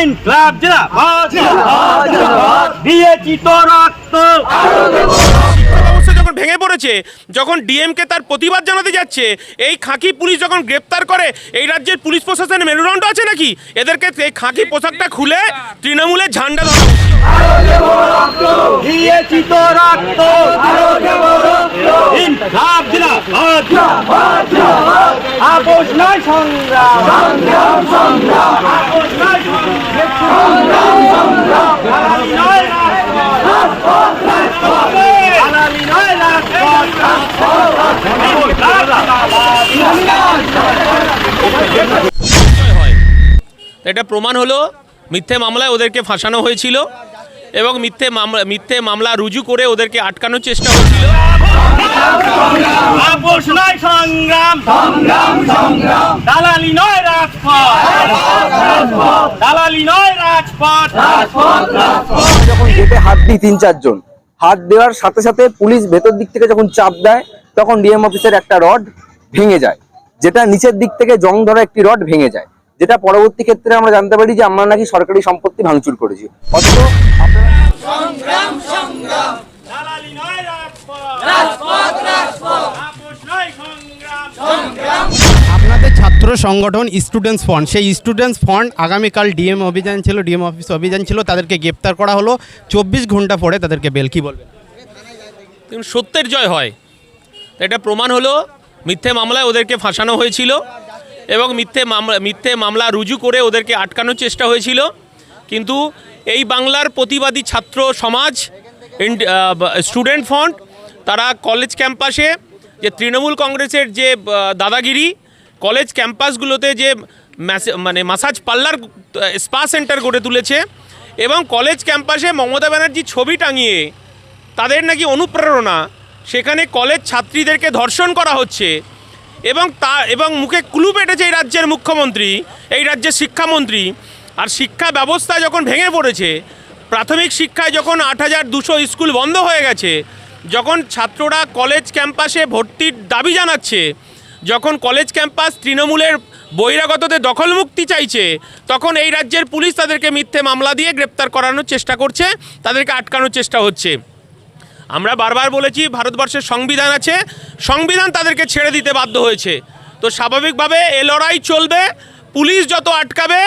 ইনকলাব জেলা বিয়ে তো রক্ত। ভেঙে পড়েছে যখন ডিএমকে তার প্রতিবাদ জানাতে যাচ্ছে, এই খাঁকি পুলিশ যখন গ্রেপ্তার করে, এই রাজ্যের পুলিশ প্রশাসনে মেরুদণ্ড আছে নাকি এদেরকে এই খাঁকি পোশাকটা খুলে তৃণমূলের ঝান্ডা ধরা। দিয়েছি তো রক্ত ইনকলাব জিন্দাবাদ আপোষ নয় সংগ্রাম আপোষ নয় সংগ্রাম হালালি নয় রাজপথ। হালালি নয় রাজপথ। ইনকলাব জিন্দাবাদ। হয় এটা প্রমাণ হলো মিথ্যে মামলায় ওদেরকে ফাঁসানো হয়েছিল এবং মিথ্যে মামলা মিথ্যে মামলা রুজু করে ওদেরকে আটকানোর চেষ্টা আপোষ নয় সংগ্রাম সংগ্রাম সংগ্রাম। দালালি নয় রাজপথ। দালালি নয় রাজপথ। যখন গেটে হাত দিই তিন চারজন হাত দেওয়ার সাথে সাথে পুলিশ ভেতর দিক থেকে যখন চাপ দেয় তখন ডিএম অফিসের একটা রড ভেঙে যায়। যেটা নিচের দিক থেকে জং ধরা একটি রড ভেঙে যায়। যেটা পরবর্তী ক্ষেত্রে আমরা জানতে পারি যে আমরা নাকি সরকারি সম্পত্তি ভাঙচুর করেছি। অথচ আপনারা দালালি নয় রাজপথ রাজপথ রাজপথ আপোষ নয় সংগ্রাম আপনাদের ছাত্র সংগঠন স্টুডেন্টস ফ্রন্ট সেই স্টুডেন্টস ফ্রন্ট আগামীকাল ডিএম অভিযান ছিল ডিএম অফিস অভিযান ছিল, তাদেরকে গ্রেপ্তার করা হলো। চব্বিশ ঘণ্টা পরে তাদেরকে বেল কি বলবেন? সত্যের জয় হয়। এটা প্রমাণ হলো, মিথ্যে মামলায় ওদেরকে ফাঁসানো হয়েছিল এবং মিথ্যে মামলা মিথ্যে মামলা রুজু করে ওদেরকে আটকানোর চেষ্টা হয়েছিল। কিন্তু এই বাংলার প্রতিবাদী ছাত্র সমাজ স্টুডেন্ট ফ্রন্ট তারা কলেজ ক্যাম্পাসে যে তৃণমূল কংগ্রেসের যে দাদাগিরি কলেজ ক্যাম্পাসগুলোতে যে মানে মাসাজ পার্লার স্পা সেন্টার গড়ে তুলেছে এবং কলেজ ক্যাম্পাসে মমতা ব্যানার্জির ছবি টাঙিয়ে তাদের নাকি অনুপ্রেরণা। সেখানে কলেজ ছাত্রীদেরকে ধর্ষণ করা হচ্ছে এবং তা এবং মুখে কুলু পেটেছে এই রাজ্যের মুখ্যমন্ত্রী, এই রাজ্যের শিক্ষামন্ত্রী। আর শিক্ষা ব্যবস্থা যখন ভেঙে পড়েছে, প্রাথমিক শিক্ষায় যখন আট হাজার দুশো স্কুল বন্ধ হয়ে গেছে, যখন ছাত্ররা কলেজ ক্যাম্পাসে ভর্তির দাবি জানাচ্ছে যখন কলেজ ক্যাম্পাস তৃণমূলের বহিরাগতদের দখলমুক্তি চাইছে, তখন এই রাজ্যের পুলিশ তাদেরকে মিথ্যে মামলা দিয়ে গ্রেপ্তার করানোর চেষ্টা করছে, তাদেরকে আটকানোর চেষ্টা হচ্ছে। আমরা বারবার বলেছি, ভারতবর্ষের সংবিধান আছে, সংবিধান তাদেরকে ছেড়ে দিতে বাধ্য হয়েছে। তো স্বাভাবিকভাবে এ লড়াই চলবে, পুলিশ যত আটকাবে,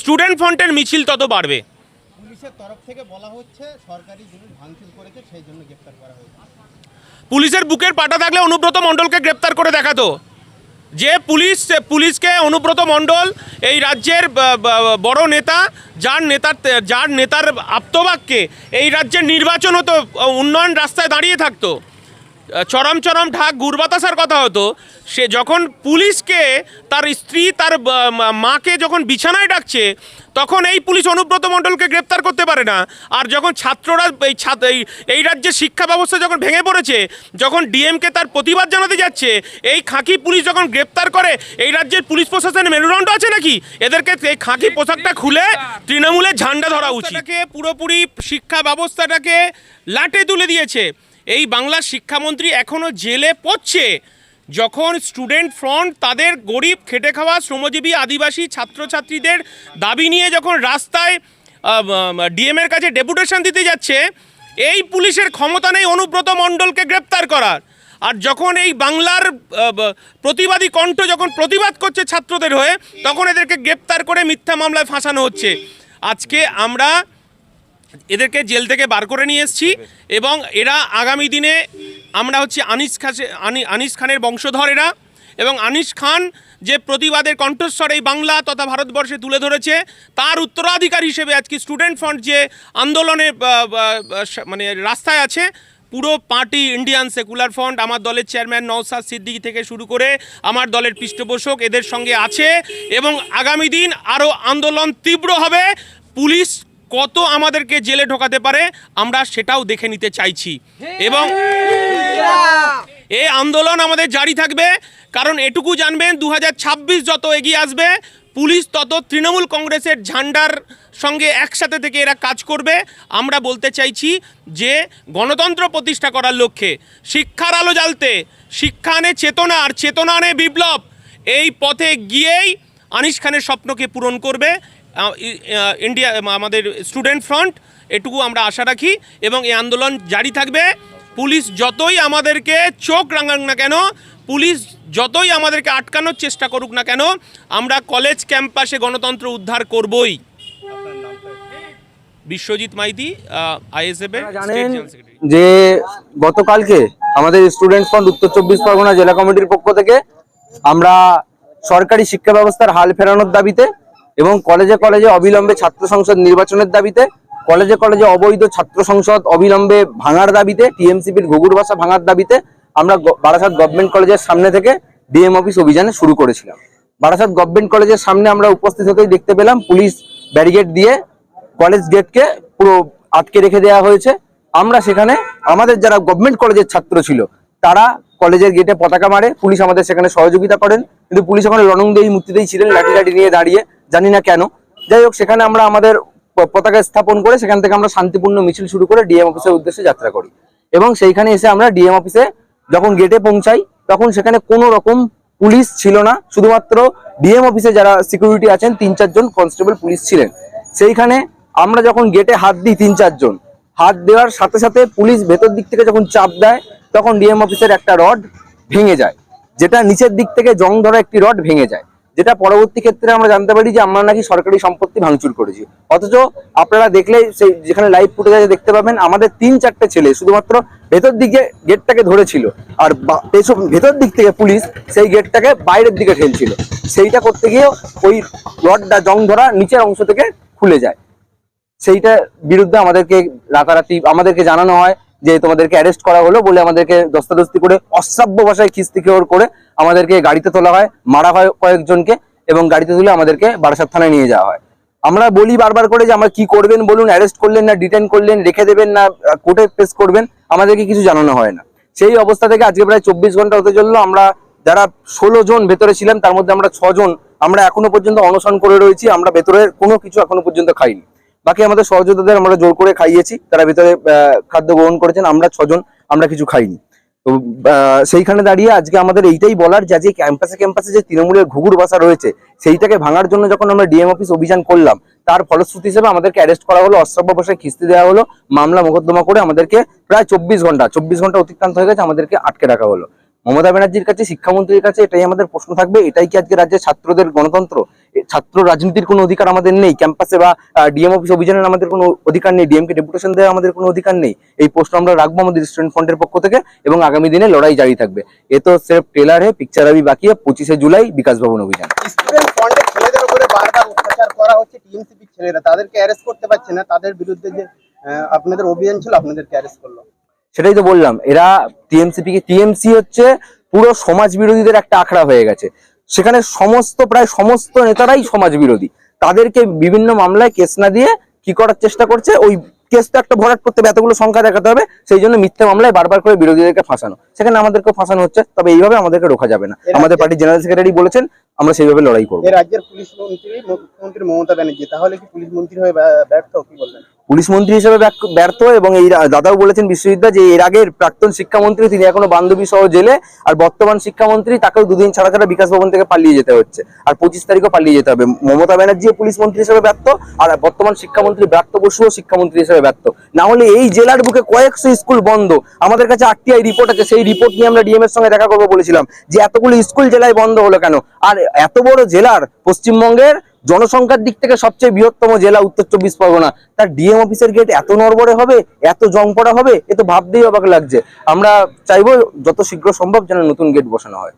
স্টুডেন্ট ফ্রন্টের মিছিল তত বাড়বে। পুলিশের তরফ থেকে বলা হচ্ছে, সরকারি ভাঙচুর করেছে, সেই জন্য গ্রেপ্তার করা হয়েছে। পুলিশের বুকের পাটা থাকলে অনুব্রত মণ্ডলকে গ্রেপ্তার করে দেখাতো। যে পুলিশ পুলিশকে অনুব্রত মণ্ডল এই রাজ্যের বড় নেতা, যার নেতার যার নেতার আপ্তবাক্যে এই রাজ্যের নির্বাচন হতো, উন্নয়ন রাস্তায় দাঁড়িয়ে থাকতো। চরম চরম ঢাক গুরবাতাসার কথা হতো সে যখন পুলিশকে তার স্ত্রী তার মাকে যখন বিছানায় ডাকছে তখন এই পুলিশ অনুব্রত মণ্ডলকে গ্রেপ্তার করতে পারে না। আর যখন ছাত্ররা এই ছাত্র এই এই রাজ্যের শিক্ষা ব্যবস্থা যখন ভেঙে পড়েছে যখন ডিএমকে তার প্রতিবাদ জানাতে যাচ্ছে এই খাঁকি পুলিশ যখন গ্রেপ্তার করে এই রাজ্যের পুলিশ প্রশাসনের মেরুদণ্ড আছে নাকি? এদেরকে এই খাঁকি পোশাকটা খুলে তৃণমূলের ঝান্ডা ধরা উচিত। পুরোপুরি শিক্ষা ব্যবস্থাটাকে লাটে তুলে দিয়েছে। এই বাংলার শিক্ষামন্ত্রী এখনও জেলে পড়ছে। যখন স্টুডেন্ট ফ্রন্ট তাদের গরিব খেটে খাওয়া শ্রমজীবী আদিবাসী ছাত্রছাত্রীদের দাবি নিয়ে যখন রাস্তায় ডিএমের কাছে ডেপুটেশন দিতে যাচ্ছে, এই পুলিশের ক্ষমতা নেই অনুব্রত মণ্ডলকে গ্রেপ্তার করার। আর যখন এই বাংলার প্রতিবাদী কণ্ঠ যখন প্রতিবাদ করছে ছাত্রদের হয়ে, তখন এদেরকে গ্রেপ্তার করে মিথ্যা মামলায় ফাঁসানো হচ্ছে। আজকে আমরা এদেরকে জেল থেকে বার করে নিয়ে এসেছি এবং এরা আগামী দিনে আমরা হচ্ছে আনিস খাসে আনি আনিস খানের বংশধর এরা। এবং আনিস খান যে প্রতিবাদের কণ্ঠস্বর এই বাংলা তথা ভারতবর্ষে তুলে ধরেছে তার উত্তরাধিকার হিসেবে আজকে স্টুডেন্ট ফ্রন্ট যে আন্দোলনে মানে রাস্তায় আছে পুরো পার্টি ইন্ডিয়ান সেকুলার ফ্রন্ট আমার দলের চেয়ারম্যান নওসাদ সিদ্দিকী থেকে শুরু করে আমার দলের পৃষ্ঠপোষক এদের সঙ্গে আছে এবং আগামী দিন আরও আন্দোলন তীব্র হবে। পুলিশ কত আমাদেরকে জেলে ঢোকাতে পারে আমরা সেটাও দেখে নিতে চাইছি। এবং এই আন্দোলন আমাদের জারি থাকবে কারণ এটুকু জানবেন দু হাজার ছাব্বিশ যত এগিয়ে আসবে পুলিশ তত তৃণমূল কংগ্রেসের ঝান্ডার সঙ্গে একসাথে থেকে এরা কাজ করবে। আমরা বলতে চাইছি যে গণতন্ত্র প্রতিষ্ঠা করার লক্ষ্যে শিক্ষার আলো জ্বালতে শিক্ষা আনে চেতনা আর চেতনা আনে বিপ্লব এই পথে গিয়েই আনিস খানের স্বপ্নকে পূরণ করবে। ইন্ডিয়া আমাদের স্টুডেন্ট ফ্রন্ট এটুকু আমরা আশা রাখি এবং এই আন্দোলন জারি থাকবে। পুলিশ যতই আমাদেরকে চোখ রাঙাক না কেন পুলিশ যতই আমাদেরকে আটকানোর চেষ্টা করুক না কেন আমরা কলেজ ক্যাম্পাসে গণতন্ত্র উদ্ধার করবই। বিশ্বজিৎ মাইতি আইএসএফ এর জানেন যে গতকালকে আমাদের স্টুডেন্ট ফ্রন্ট উত্তর চব্বিশ পরগনা জেলা কমিটির পক্ষ থেকে আমরা সরকারি শিক্ষা ব্যবস্থার হাল ফেরানোর দাবিতে এবং কলেজে কলেজে অবিলম্বে ছাত্র সংসদ নির্বাচনের দাবিতে, কলেজে কলেজে অবৈধ ছাত্র সংসদ অবিলম্বে ভাঙার দাবিতে, টিএমসিপির ঘুঘুর বাসা ভাঙার দাবিতে আমরা বারাসাত গভর্নমেন্ট কলেজের সামনে থেকে ডিএম অফিস অভিযানে শুরু করেছিলাম। বারাসাত গভর্নমেন্ট কলেজের সামনে আমরা উপস্থিত হতেই দেখতে পেলাম, পুলিশ ব্যারিকেড দিয়ে কলেজ গেটকে পুরো আটকে রেখে দেওয়া হয়েছে। আমরা সেখানে, আমাদের যারা গভর্নমেন্ট কলেজের ছাত্র ছিল, তারা কলেজের গেটে পতাকা মারে, পুলিশ আমাদের সেখানে সহযোগিতা করেন। কিন্তু পুলিশ ওখানে রণংদেহী মূর্তিতেই ছিলেন লাঠি লাঠি নিয়ে দাঁড়িয়ে, জানি না কেন। যাই হোক, সেখানে আমরা আমাদের পতাকা স্থাপন করে সেখান থেকে আমরা শান্তিপূর্ণ মিছিল শুরু করে ডিএম অফিসের উদ্দেশ্যে যাত্রা করি। এবং সেইখানে এসে আমরা ডিএম অফিসে যখন গেটে পৌঁছাই, তখন সেখানে কোনো রকম পুলিশ ছিল না। শুধুমাত্র ডিএম অফিসে যারা সিকিউরিটি আছেন, তিন চারজন কনস্টেবল পুলিশ ছিলেন। সেইখানে আমরা যখন গেটে হাত দিই তিন চারজন হাত দেওয়ার সাথে সাথে পুলিশ ভেতর দিক থেকে যখন চাপ দেয়, তখন ডিএম অফিসের একটা রড ভেঙে যায়। যেটা নিচের দিক থেকে জং ধরা একটি রড ভেঙে যায়। যেটা পরবর্তী ক্ষেত্রে আমরা জানতে পারি যে আমরা নাকি সরকারি সম্পত্তি ভাঙচুর করেছি। অথচ আপনারা দেখলে সেই যেখানে লাইভ ফুটেজে দেখতে পাবেন, আমাদের তিন চারটে ছেলে, শুধুমাত্র ভেতর দিকে গেটটাকে ধরেছিল আর পেছন, ভেতর দিক থেকে পুলিশ সেই গেটটাকে বাইরের দিকে ঠেলছিল। সেইটা করতে গিয়ে ওই রডটা জং ধরা নিচের অংশ থেকে খুলে যায়। সেইটার বিরুদ্ধে আমাদেরকে রাতারাতি, আমাদেরকে জানানো হয় যে তোমাদেরকে অ্যারেস্ট করা হলো বলে আমাদেরকে দস্তাদস্তি করে অশ্রাব্য ভাষায় খিস্তি খেওর করে আমাদেরকে গাড়িতে তোলা হয়, মারা হয় কয়েকজনকে এবং গাড়িতে তুলে আমাদেরকে বারাসাত থানায় নিয়ে যাওয়া হয়। আমরা বলি বারবার করে যে আমরা কি করবেন বলুন অ্যারেস্ট করলেন না ডিটেন করলেন, রেখে দেবেন না, কোর্টে পেশ করবেন, আমাদেরকে কিছু জানানো হয় না। সেই অবস্থা থেকে আজকে প্রায় চব্বিশ ঘণ্টা হতে চলল, আমরা যারা ষোলো জন ভেতরে ছিলাম, তার মধ্যে আমরা ছজন, আমরা এখনও পর্যন্ত অনশন করে রয়েছি, আমরা ভেতরের কোনো কিছু এখনও পর্যন্ত খাইনি। বাকি আমাদের সহযোদ্ধাদের আমরা জোর করে খাইয়েছি, তারা ভিতরে খাদ্য গ্রহণ করেছেন, আমরা ছজন, আমরা কিছু খাইনি। তো সেইখানে দাঁড়িয়ে আজকে আমাদের এইটাই বলার যে আজকে ক্যাম্পাসে ক্যাম্পাসে যে তৃণমূলের ঘুঘুর বাসা রয়েছে, সেইটাকে ভাঙার জন্য যখন আমরা ডিএম অফিস অভিযান করলাম, তার ফলশ্রুতি হিসেবে আমাদেরকে অ্যারেস্ট করা হলো, অশ্রাব্য ভাষায় খিস্তি দেওয়া হলো, মামলা মোকদ্দমা করে আমাদেরকে প্রায় চব্বিশ ঘণ্টা চব্বিশ ঘণ্টা অতিক্রান্ত হয়ে গেছে, আমাদেরকে আটকে রাখা হলো। মমতা ব্যানার্জির কাছে, শিক্ষামন্ত্রীর কাছে এটাই আমাদের প্রশ্ন থাকবে। এটাই কি আজকে রাজ্যের ছাত্রদের গণতন্ত্র? ছাত্র রাজনীতির কোনো অধিকার আমাদের নেই? ক্যাম্পাসে বা ডিএম অফিস অভিযানের আমাদের কোনো অধিকার নেই? ডিএম কে ডেপুটেশন দেওয়ার আমাদের কোনো অধিকার নেই? এই প্রশ্ন আমরা রাখব আমাদের স্টুডেন্ট ফ্রন্টের পক্ষ থেকে এবং আগামী দিনে লড়াই জারি থাকবে। এ তো সেফ ট্রেলার হে পিকচার আবি বাকি পঁচিশে জুলাই বিকাশ ভবন অভিযান। অত্যাচার করা হচ্ছে ছেলেরা। তাদেরকে অ্যারেস্ট করতে পারছে না। তাদের বিরুদ্ধে যে আপনাদের অভিযান ছিল, আপনাদেরকে অ্যারেস্ট করল। সেটাই তো বললাম এরা টিএমসিপি কে টিএমসি হচ্ছে পুরো সমাজ বিরোধীদের একটা আখড়া হয়ে গেছে। সেখানে সমস্ত প্রায় সমস্ত নেতারাই সমাজ বিরোধী তাদেরকে বিভিন্ন মামলায় কেস না দিয়ে কি করার চেষ্টা করছে ওই কেসটা একটা ভরাট করতে হবে এতগুলো সংখ্যা দেখাতে হবে সেই জন্য মিথ্যে মামলায় বারবার করে বিরোধীদেরকে ফাঁসানো। সেখানে আমাদেরকেও ফাঁসানো হচ্ছে তবে এইভাবে আমাদেরকে রোখা যাবে না। আমাদের পার্টির জেনারেল সেক্রেটারি বলেছেন আমরা সেইভাবে লড়াই করব। রাজ্যের পুলিশ মন্ত্রী মুখ্যমন্ত্রী মমতা ব্যানার্জি তাহলে কি পুলিশ মন্ত্রী হয়ে ব্যর্থ কি বললেন পুলিশ মন্ত্রী হিসেবে ব্যর্থ এবং এই দাদাও বলেছেন বিশ্ববিদ্যালয় যে এর আগের প্রাক্তন শিক্ষামন্ত্রী তিনি এখনও বান্ধবী সহ জেলে, আর বর্তমান শিক্ষামন্ত্রী তাকেও দুদিন ছাড়া ছাড়া বিকাশ ভবন থেকে পালিয়ে যেতে হচ্ছে। আর পঁচিশ তারিখও পালিয়ে যেতে হবে। মমতা ব্যানার্জিও পুলিশ মন্ত্রী হিসেবে ব্যর্থ, আর বর্তমান শিক্ষামন্ত্রী ব্রাত্য বসুও শিক্ষামন্ত্রী হিসেবে ব্যর্থ। না হলে এই জেলার বুকে কয়েকশো স্কুল বন্ধ। আমাদের কাছে আরটিআই রিপোর্ট আছে। সেই রিপোর্ট নিয়ে আমরা ডিএম এর সঙ্গে দেখা করব বলেছিলাম যে এতগুলো স্কুল জেলায় বন্ধ হলো কেন? আর এত বড় জেলার পশ্চিমবঙ্গের জনসংখ্যার দিক থেকে সবচেয়ে বৃহত্তম জেলা উত্তর চব্বিশ পরগনা। তার ডিএম অফিসের গেট এত নড়বড়ে হবে, এত জং পড়া হবে, এ তো ভাবতেই অবাক লাগছে। আমরা চাইব যত শীঘ্র সম্ভব যেন নতুন গেট বসানো হয়।